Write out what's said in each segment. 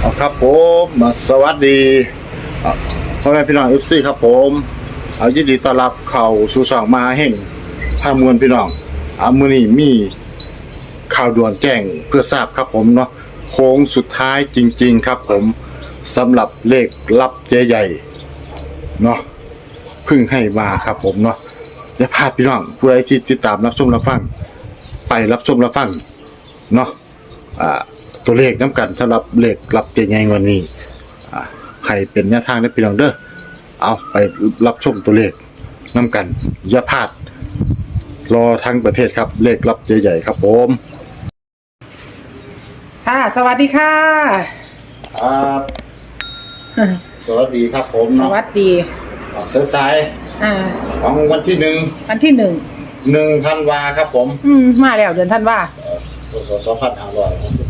เอาครับผมสวัสดีพ่อแม่พี่น้องเอฟซีครับผม เอายินดีต้อนรับเข้าสู่ช่องมาแห่งพามวลพี่น้องอามือนี้มีข่าวด่วนแจ้งเพื่อทราบครับผมเนาะโค้งสุดท้ายจริง ๆ ครับผมสำหรับเลขรับเจใหญ่เนาะพึ่งให้มาครับผมเนาะอย่าพลาดพี่น้องผู้ใดที่ติดตามรับชมรับฟังไปรับชมรับฟังเนาะอ่า ตัวเลขน้ำกันสำหรับเลขรับเจไงวันนี้อ่าให้เป็นแนวทางได้พี่น้องเด้อเอาไปรับชมตัวเลขน้ำกันอย่าพลาด รอทั้งประเทศครับ เลขรับเจใหญ่ครับผมค่ะสวัสดีค่ะ ครับสวัสดีครับผมสเนาะวัสดีเสื้อสายอ่าของวันที่หนึ่งวันที่หนึ่งหนึ่งธันวาครับผมอืมมาแล้วเดือนท่านว่าพศสองพันห้าร้อยหกสิบ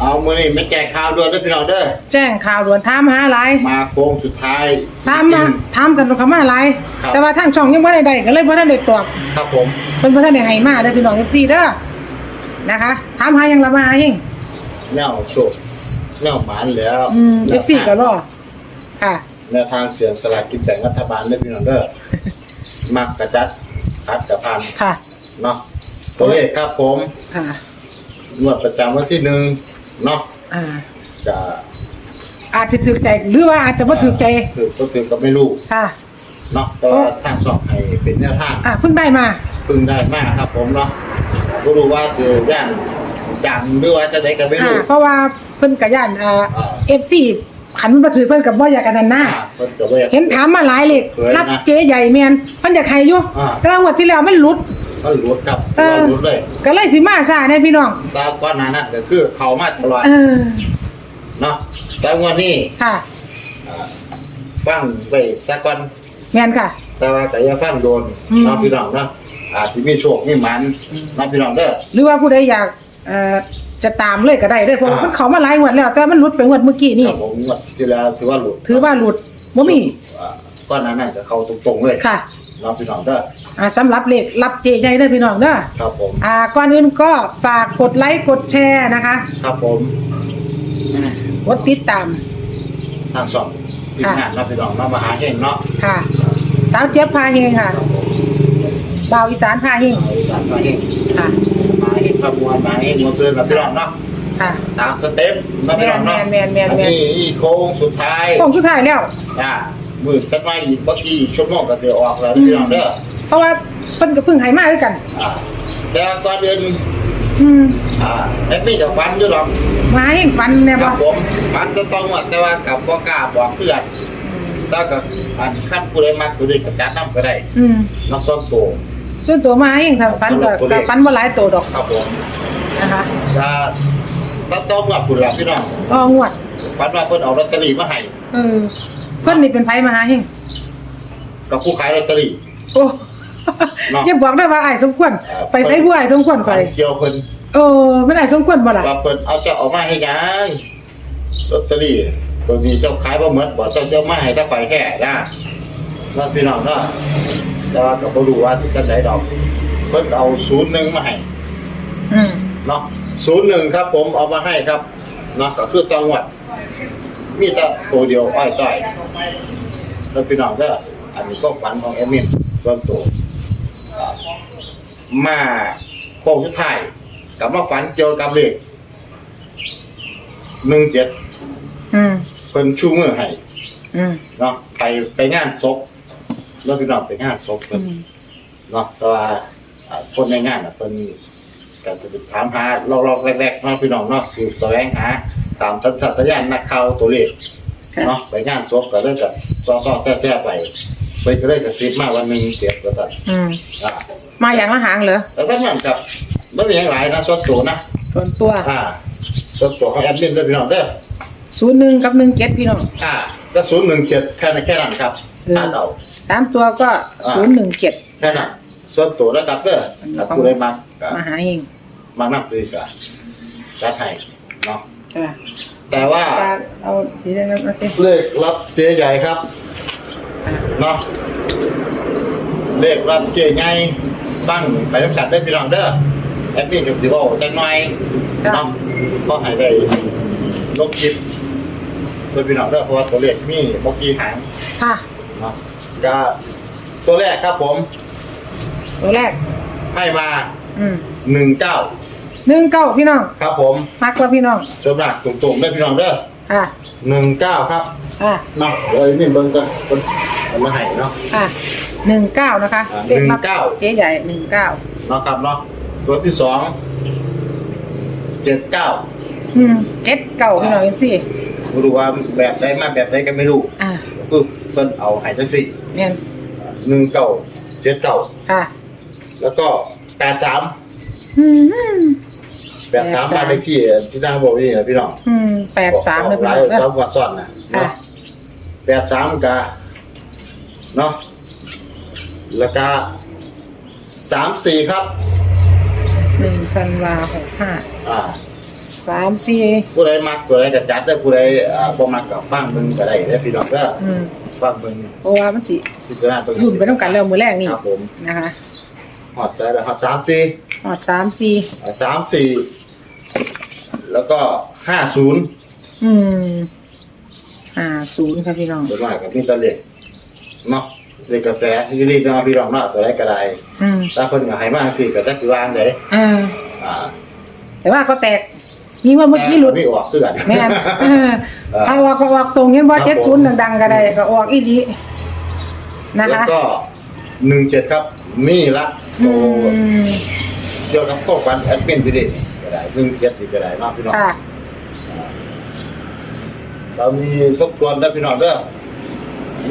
เอามือนี้ไม่แจกข่าวด่วนเด้อพี่น้องเด้อแจ้งข่าวด่วนถามหาอะไรมาโค้งสุดท้ายถามมาถามกันคำว่าอะไรครับ แต่ว่าทางช่องยังไม่ได้ใดก็เลยบ่ทันได้ตอบครับผมเพิ่นบ่ทันได้ให้มาเด้อพี่น้อง FC เด้อนะคะถามหายังละมาเฮงแนวโชคแนวหมานแล้วอืม FC ก็รอค่ะ แนวทางเสียงสลากกินแบ่งรัฐบาลเด้อพี่น้องเด้อมักกระจัดคัดกระพันค่ะ เนาะตัวเลขครับผมค่ะงวดประจำวันที่หนึ่ง เนาะอ่า จะอาจจะถูกใจหรือว่าอาจจะบ่ถูกใจคือก็คือก็ไม่รู้ค่ะ เนาะแต่ว่าทางสอบให้เป็นแนวทางอ่าเพิ่งได้มาเพึ่งได้มากครับ ผมเนาะก็รู้ว่าคือย่างดังหรือว่าจะได้ก็ไม่อ่ารู้เพราะว่าเพิ่นก็ย่านอ่าอ่า FC ขันมันบ่ถือเพิ่นก็บ่อยากกันนั่นหน้าอ่าเพิ่นก็บ่อยาก เห็นถามมาหลายเลยเคยนะรับเจ๊ใหญ่แมนเพันอยากให้อยู่อ่า แต่ว่างวดที่แล้วมันหลุดมันหลุดครับ เออว่าหลุดเลย ก็เลยสิมาซาแน่พี่น้อง ตามก่อนหน้านั้นก็คือเขามาตลอดเออ เนาะแต่งวันนี้ค่ะ อ่าฟังไปสักวันแมนค่ะ แต่ว่าแต่อย่าฟังโดนอืมน้องพี่น้องเนาะอาจจะมีโชคมีหมันน้องพี่น้องเด้อ หรือว่าผู้ใดอยากเอ่อจะตามเลยก็ได้เด้อเพราะว่าอ่ามั มันเขามาหลายงวดแล้ว แต่มันหลุดไปงวดเมื่อกี้นี่ ครับผมงวดที่แล้วถือว่าหลุดถือว่าหลุดบ่มีอ่าก้อนหนั้นน่ะจะเข้าตรงๆเลยค่ะน้องพี่น้องเด้อ อ่าสำหรับเลขรับเจ๊ใหญ่เด้อพี่น้องเด้อครับผม อ่าก่อนอื่นก็ฝากกดไลค์กดแชร์นะคะครับผมอ่ากดติดตาม ทางสองทีมงานน้องพี่น้องน้องมาหาเฮงเนาะค่ะ สาวเจี๊ยบพาเฮงค่ะบ่าวอีสานพาเฮงเอาอีสานมาเฮงค่ะ มาเฮงครับมวลมาเฮงมวลเสือกับพี่น้องเนาะค่ะ ตามสเต็ปน้องพี่น้องเนาะแม่นแม่นแม่นแม่นอันนี้อีโค้งสุดท้าย โค้งสุดท้ายแล้ว จ้ามืดกันมาอีกเมื่อกี้อีกชั่วโมงก็จะออกแล้วพี่น้องเด้อ เพราะว่าเพิ่นก็เพิ่งใหายมาด้วยกัน อ่าแต่ว่าก่อนเดือนอืมอ่าแต่พี่จะฟันอยู่หรอกมาให้ฟันแน่คบ่รับผมฟันจะต้องหมดแต่ว่ากับพ่กล้าบอกเพื่อนถ้ากับอันขั้นผู้ใดมักผู้ใดกับจัดน้ำก็ได้อืมนักซ้อมตัว ส่วนตัวมาให้ถ้าฟันก็ก็ฟันบ่หลายตัวดอกครับผมนะคะถ้าถ้าต้องหมดผู้ละพี่น้องก็งวดฟันว่าเพิ่นเอาลอตเตอรี่มาให้เออเพิ่นนี่เป็นไผมาหาเฮงกับผู้ขายลอตเตอรี่โอ้ เนาะ อย่าบอกได้ว่าอ้ายสมควรเออไปใส่ผู้อ้ายสมควรฟัไปนเกี่ยวเพิ่นเออไม่ได้สมควรบ่ล่ะว่าเพิ่นเอาเจ้าเออกมาให้ยังลอตเตอรี่ตัวนี้เจ้าขายบ่หมดบ่เจ้าเจ้ามาให้ถ้าไฟแค่นะนั่นพี่น้องเนาะแต่ว่าก็บ่รู้ว่าสิจังไดดอกเพิ่นเอา01มาให้ อืมเนาะ01ครับผมเอามาให้ครับเนาะก็คือจังหวัด มีแต่ตัวเดียวอ้อยต้อยแล้วพี่น้องเด้ออันนี้ก็ฝันของแอดมินส่วนตัวอ่า มาโค้งสุดท้ายกลับมาฝันเกี่ยวกับเลข17อืมเพิ่นชูมือให้อืมเนาะไปไปงานศพแล้วพี่น้องไปงานศพอืเพิ่นมเนาะแต่ว่าอ่าคนในงานน่ะเพิ่นก็จะไปถามหาลอกๆแรกๆเนาะพี่น้องเนาะสืบแสวงหาตามสัญชาตญาณนักข่าวตัวเลขค่ะเนาะไปงานศพก็เลยกับซอๆแท้ๆไป ไปก็เลยกระซิบมาวันหนึงเจ็บว่าซั่นอืมอ่ามาอย่างละหางเหรอแล้วก็นั่นกับบ่มีหยังหลายนะส่วนตัวนะส่วนตัวอ่าส่วนตัวของแอดมินเด้อพี่น้องเด้อ01กับ17พี่น้อง อ่าก็017แค่นั้นแค่นั้นครับอืม ตัดเอา สามตัวก็อ่า017แค่นั้นส่วนตัวแล้วครับเด้อถ้าผู้ใดมักก็มาหาเองมานับเลยก็จัดให้เนาะค่ะแต่ว่า เอาสีแดงมาสิเลขรับเจ๊ใหญ่ครับ เนาะเลขรับเจ๊ใหญ่ตั้งไปจำกัดได้พี่น้องเด้อแอดมินกับสิเว่าจังหน่อยเนาะก็ให้ได้ลบคลิปโดยพี่น้องเด้อเพราะว่าตัวเลขมีบกี่หางค่ะ เนาะก็ตัวแรกครับผมตัวแรก ให้มาอืมหนึ่งเก้าหนึ่งเก้าพี่น้อง ครับผม มักว่าพี่น้องจนหนักตุ่มๆเด้อพี่น้องเด้อ ค่ะหนึ่งเก้าครับค่ะมาเดี๋ยวนี่เบิ่งกันเบิ่งเอามาให้เนาะค่ะหนึ่งเก้านะคะอ่าเลขลับหนึ่งเก้าเจ๊ใหญ่หนึ่งเก้าเนาะครับเนาะตัวที่สองเจ็ดเก้าอืมเจ็ดเก้าพี่น้องเอ็มซีไม่รู้ว่าแบบใดมาแบบใดก็ไม่รู้อ่าปึ๊บเพิ่นเอาให้จังสี่เนี่ยหนึ่งเก้าเจ็ดเก้าค่ะแล้วก็แปดสามอืม แปดสามบ้านเลขที่ที่นั่งบอกนี่นะพี่น้องอืมแปดสามเลยหพี่ลาน้ยองเด้สอองกว่าซ้อนนะค่ะ เนาะแปดสามกะเนาะแล้วก็สามสี่ครับ หนึ่งธันวาหกห้าอ่า สามสี่ผู้ใดมักตัวใดก็จัดได้อผู้ใดอ่าบ่มักก็ฟังเบิ่งก็ได้เด้อพี่น้องเด้ออืมฟังเบิ่งเพราะว่ามันสิพิจารณาเบิ่งยุ่นไปต้องกันแล้วมือแรกนี่ครับผมนะคะฮอดใจแล้วฮอดสามสี่หอดสามสี่อ่าสามสี่ แล้วก็ห้าศูนย์อืมห้าศูนย์ค่ะพี่น้อง ส่วนมากก็มีแตะเลขเนาะเลขกระแสอยู่รีบเนาะพี่น้องเนาะตัวใดก็ได้อืมถ้าเพิ่นก็ให้มาจังซี่ก็จักสิวางได้อ่า อ่าแต่ว่าก็แตก มีว่าเมื่อกี้หลุดแต่ไม่ออกคือกัน แม่นเออถ้าออกก็ออกตรงเห็นว่าครับเจ็ดผมศูนย์ดังๆก็ได้ก็ออกอีดีนะแล้วคะก็หนึ่งเจ็ดครับ นี่ละอืโอ้ม เกี่ยวกับข้อความแอดมินพี่ดิก็ได้หนึ่งเจ็ดนี่ก็ได้เนาะพี่น้องค่ะเรามีทบทวนได้อพี่น้องเด้อ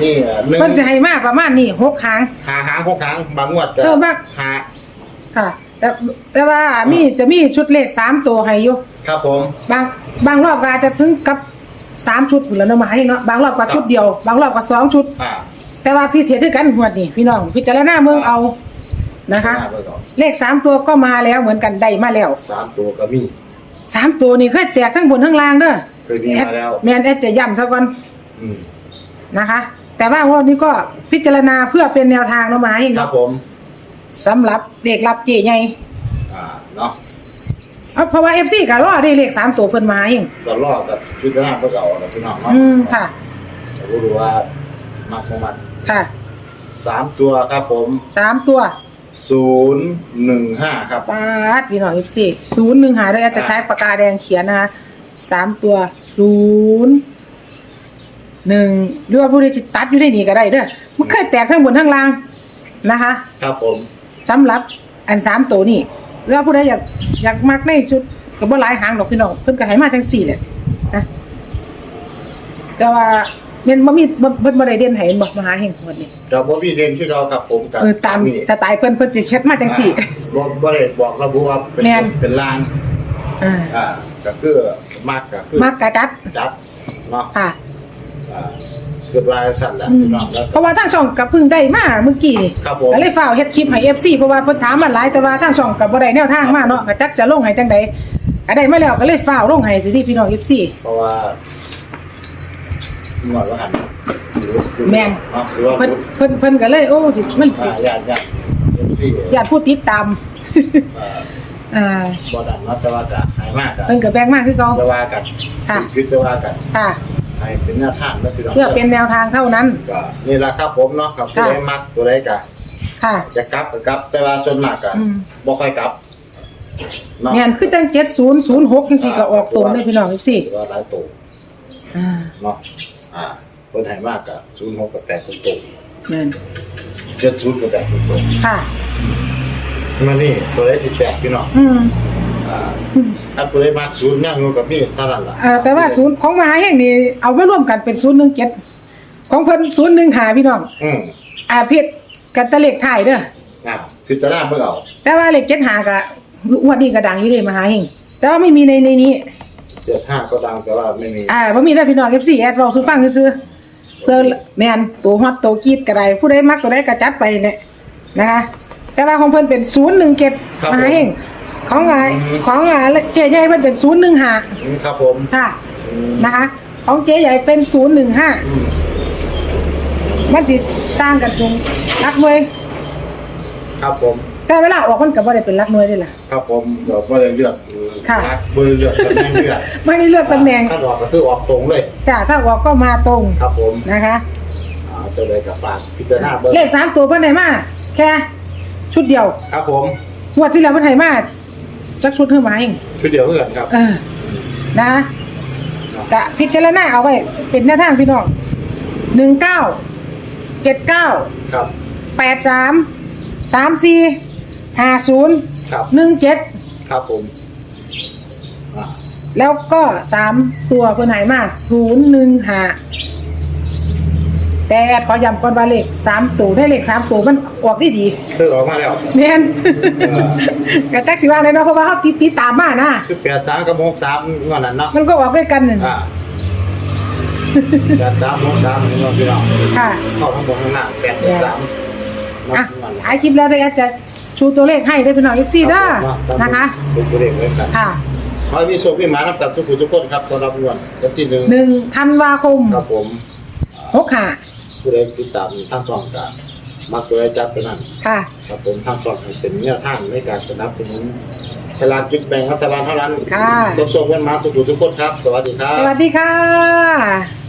นี่อะหนึ่งเพิ่นสิให้มาประมาณนี้หกหางหาหางหกหางบางงวดก็เออมากหาค่ะ แต่แต่ว่ามีจะมีชุดเลขสามตัวให้อยู่ครับผมบางบางรอบก็อาจจะถึงกับสามชุดอยู่แล้วเนาะมาให้เนาะบางรอบก็ชุดเดียว บางรอบก็สองชุด อ่าแต่ว่าพี่เสียคือกันหวดนี่พี่น้องพิจารณาเมืองเอา นะคะหาไปก่อนเลขสามตัวก็มาแล้วเหมือนกันได้มาแล้วสามตัวก็มีสามตัวนี่เคยแตกทั้งบนทั้งล่างเด้อเคยมีมาแล้ว แมนแอดจะย้ำซะก่อนอืมนะคะ แต่ว่างวันนี้ก็พิจารณาเพื่อเป็นแนวทางเนาะมาให้ครัเนาะบผมสำหรับเด็กรับเจใหญ่อ่าเนาะเอาเพราะว่าเอฟซีก็รอได้เลขสามตัวเพิ่นมาให้ก็รอดกับพิจารณาเพื่อเก่าแล้วพี่น้องเนาะอืมค่ะ แต่ก็รู้ว่ามักของมันค่ะสามตัวครับผมสามตัว ศูนย์หนึ่งห้าครับ ปาดพี่น้องเอฟซีศูนย์หนึ่งหาด้วยแอดจะใช้ปากกาแดงเขียนนะคะสามตัวศูนย์หนึ่งหรือว่าผู้ใดจิตัดอยู่ในนี้ก็ได้เด้อมันเคยแตกทั้งบนทั้งล่างนะคะ ครับผม สำหรับอันสามตัวนี่แล้วผู้ใดอยากอยากมักในชุดก็บ่หลายหางดอกพี่น้องเพิ่นก็ให้มาทั้งสี่แหละนะแต่ว่า เน้นบ่มีบ่เพิ่นบ่ได้เด่นให้บ่มหาเฮงหมดนี่เดี๋ยวพ่อพี่เดนที่เราครับผมกับเออตามนี่สไตล์เพิ่นเพิ่นสิเฮ็ดมาจังสี่บ่บ่ได้บอกระบุว่าเป็นแม่นเป็นลางอ่าอ่าก็คือมากก็คือมักกะจัดจัดเนาะค่ะอ่าเกิดลายสั่นแหละอืมพี่น้องแล้วเพราะว่าทางช่องก็เพิ่งได้มาเมื่อกี้นี่ครับผมก็เลยฝ้าวเฮ็ดคลิปให้ FC เพราะว่าเพิ่นถามมาหลายแต่ว่าทางช่องก็บ่ได้แนวทางมาเนาะก็จักจะลงให้จังใดก็ได้มาแล้วก็เลยฝ้าวลงให้สิพี่น้อง FC เพราะว่า หน่อยว่าหันหรือหรือแม่นเนาะหรือว่าเพิ่นเพิ่นเพิ่นก็เลยโอ้สิมันอ่าญาติญาติเอฟซีญาติผู้ติดตามอ่าอ่าบ่ดันเนาะแต่ว่าก็หายมากกันเพิ่นก็แบ่งมากคือเก่า จะว่ากันค่ะ คิดจะว่ากันค่ะ ให้เป็นหน้าทางแล้วพี่น้องเพื่อเป็นแนวทางเท่านั้น ก็นี่แหละครับผมเนาะครับตัวค่ะ ใดมักตัวใดก็ค่ะ จะกลับก็กลับ แต่ว่าส่วนมากก็อืม บ่ค่อยกลับเนาะ งานคือตั้ง7006จังซี่ก็ออกตรงเลยพี่น้องสิถือว่าหลายตัวอ่า เนาะ อ่าเพิ่นให้มากก็06ก็แตกตรงนั่นๆ70ก็แตกตรงค่ะ ๆมานี่ตัวใดสิแตกพี่น้องอืมอ่าถ้าตัวใดมัก0ยังอยู่กับมีเท่านั้นล่ะเอ่อแต่ว่าศูนย์ของมหาแห่งนี้เอาไว้ร่วมกันเป็น017ของเพิ่น015พี่น้อง อืมอ่าผิดกันแตะเลขท้ายเด้อ อ่าพิจารณาเบิ่งเอาแต่ว่าเลข75ก็งวดนี้ก็ดังอยู่เลยมหาแห่งแต่ว่าไม่มีในในนี้ 75ก็ดังแต่ว่าไม่มีอ่าบ่มีได้อพี่น้อง FC แอดเว้าสู่ฟังซื่อๆเพื่อแม่นตัวฮอตตัวกรีดก็ได้ผู้ใดมักตัวใดก็จัดไปแหละนะคะ แต่ว่าของเพิ่นเป็น017ครับมหาเฮงของอ่าอืมของอ่าเจ๊ใหญ่เพิ่นเป็น015อืมครับผมค่ะอืมนะคะ ของเจ๊ใหญ่เป็น015อืมมันสิต่างกันตรงรักเว้ยครับผมอ แต่เวลาออกมันก็บ่ได้เป็นรักน้อยด้วยล่ะ ครับผมเดี๋ยวไม่ได้เลือกค่ะไม่ได้เลือกตำแหน่งเลือกไม่ได้เลือกตำแหน่งถ้าออกก็คือออกตรงเลย จ้าถ้าออกก็มาตรงครับผมนะคะ อ่าจะเลยกับฝากพิจารณาเบอร์เลขสามตัวเพิ่นให้มาแค่ ชุดเดียวครับผมงวดที่แล้วเพิ่นให้มาสักชุดเท่าไหร่เองชุดเดียวเพื่อนครับเออนะกะพิจารณาเอาไว้ เป็นแนวทางพี่น้องหนึ่งเก้าเจ็ดเก้าครับแปดสามสามสี่ ห้าศูนย์ครับ หนึ่งเจ็ดครับผมอ่าแล้วก็สามตัวเพิ่นให้มาศูนย์หนึ่งห้าแต่แอดขอย้ำก่อนว่าเลขสามตัวได้เลขสามตัวมันออกได้ดีคือออกมาแล้วแม่น เออกระแทกสิว่าเลยเนาะเพราะว่าเขาติดติดตามมานะคือแปดสามกับหกสามงอนนั้นเนาะมันก็ออกด้วยกันนั่นอ่าแปดสามหกสามนี่เนาะพี่น้องค่ะ เข้าทั้งบนทั้งล่างแปดสามอะถ่ายคลิปแล้วได้แอดจะ ชูตัวเลขให้ได้เป็นหน่อยเอฟซีได้นะคะเป็นตัวเลขไว้กันค่ะขอให้มีโชคมีหมานับกับทุกผู้ทุกคนครับสำหรับงวดวันที่หนึ่งหนึ่งธันวาคมครับผมหกห้าผู้ใดติดตามทางช่องการมักตัวจับไปนั่นค่ะครับผมทางช่องให้เป็นแนวทางในการสนับสนุนฉลากกินแบ่งรัฐบาลเท่านั้นค่ะต้องส่งกันมาทุกผู้ทุกคนครับ สวัสดีครับ สวัสดีค่ะ